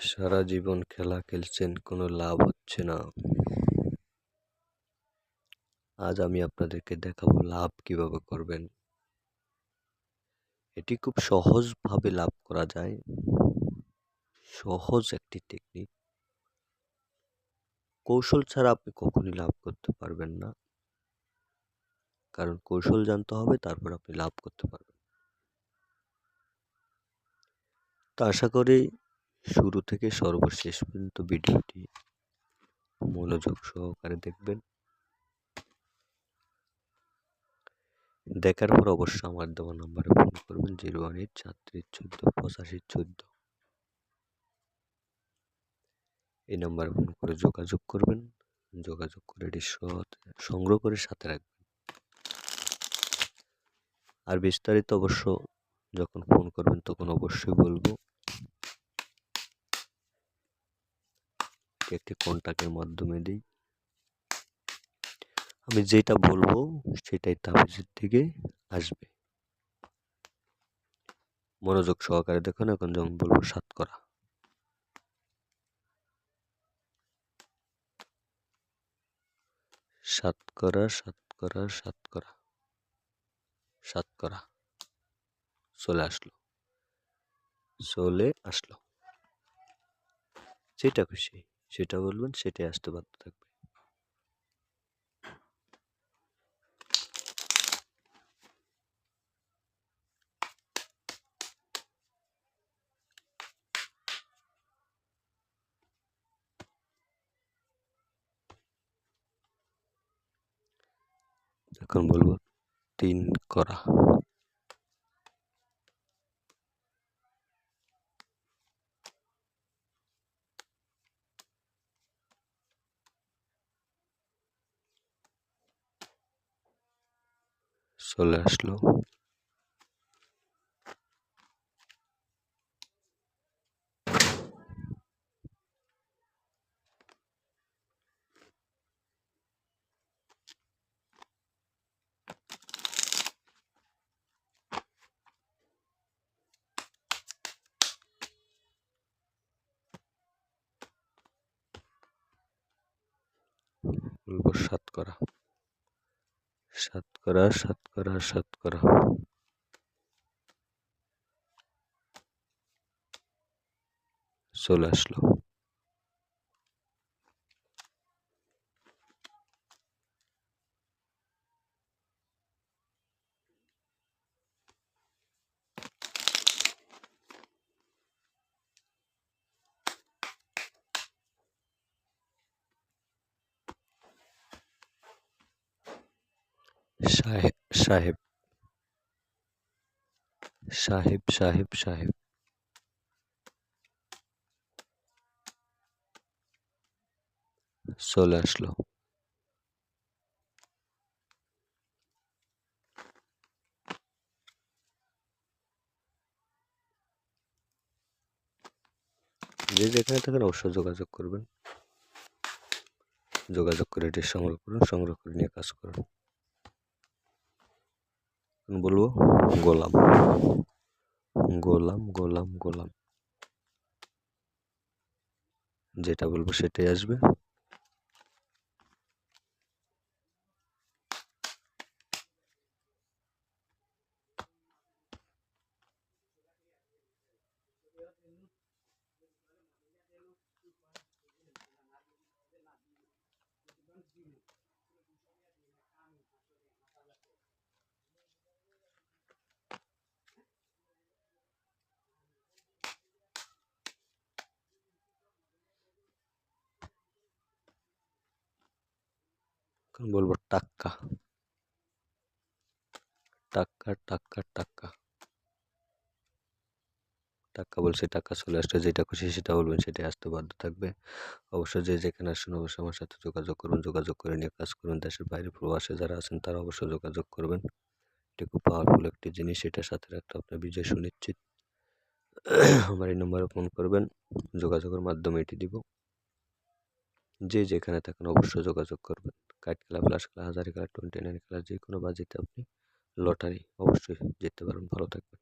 সারা জীবন খেলা খেলছেন, কোনো লাভ হচ্ছে না। আজ আমি আপনাদেরকে দেখাবো লাভ কীভাবে করবেন। এটি খুব সহজভাবে লাভ করা যায়। সহজ একটি টেকনিক কৌশল ছাড়া আপনি কখনই লাভ করতে পারবেন না। কারণ কৌশল জানতে হবে, তারপর আপনি লাভ করতে পারবেন। তো আশা করি শুরু থেকে সর্বশেষ পর্যন্ত ভিডিওটি মনোযোগ সহকারে দেখবেন। দেখার পর অবশ্য আমার দেওয়া নাম্বারে ফোন করবেন জিরো ওয়ান এইট চারত্রিশ চোদ্দ পঁচাশি চোদ্দ। এই নাম্বারে ফোন করে যোগাযোগ করবেন। যোগাযোগ করে এটি সংগ্রহ করে সাথে রাখবেন। আর বিস্তারিত অবশ্য যখন ফোন করবেন তখন অবশ্যই বলব একটি কন্ট্যাক্টের মাধ্যমে দিই। আমি যেটা বলব, সেটাই তাবিজের দিকে আসবে। মনোযোগ সহকারে দেখুন, এখন যেমন বলব, সাত করা। সাত করা সাত করা সাত করা। সাত করা। চলে আসলো। চলে আসলো। যেটা খুশি। সেটা বলবেন সেটাই আসতে বাধ্য থাকবে। এখন বলব তিন করা। চলে আসলো। বলব সাতকরা সাতকরা সাতকরা সাতকরা। চলে আসলো। সাহেব সাহেব। সাহেব সাহেব সাহেব। চলে আসলো। যে যেখানে থাকেন অবশ্যই যোগাযোগ করবেন। যোগাযোগ করে এটি সংগ্রহ করুন, সংগ্রহ করে নিয়ে কাজ করুন। বলব গোলাম গোলাম গোলাম গোলাম যেটা বলব সেটাই আসবে এখন বলব টাক্কা। টাক্কা টাক্কা টাক্কা। টাক্কা বলছে টাকা চলে আসছে যেটা খুশি সেটা বলবেন, সেটাই আসতে বাধ্য থাকবে। অবশ্যই যে যেখানে আসুন অবশ্যই আমার সাথে যোগাযোগ করুন, যোগাযোগ করে নিয়ে কাজ করুন। দেশের বাইরে প্রবাসে যারা আছেন তারা অবশ্যই যোগাযোগ করবেন। এটি খুব পাওয়ারফুল একটি জিনিস, এটার সাথে রাখতে আপনার বিজয় সুনিশ্চিত। আমার এই নম্বরে ফোন করবেন, যোগাযোগের মাধ্যমে এটি দিব। যে যেখানে থাকেন অবশ্যই যোগাযোগ করবেন। কাঠ খেলা ফ্লাশ খেলা, হাজারি খেলা টোয়েন্টি নাইন খেলা যে কোনো বাজিতে আপনি লটারি অবশ্যই জিততে পারেন ভালো থাকবেন।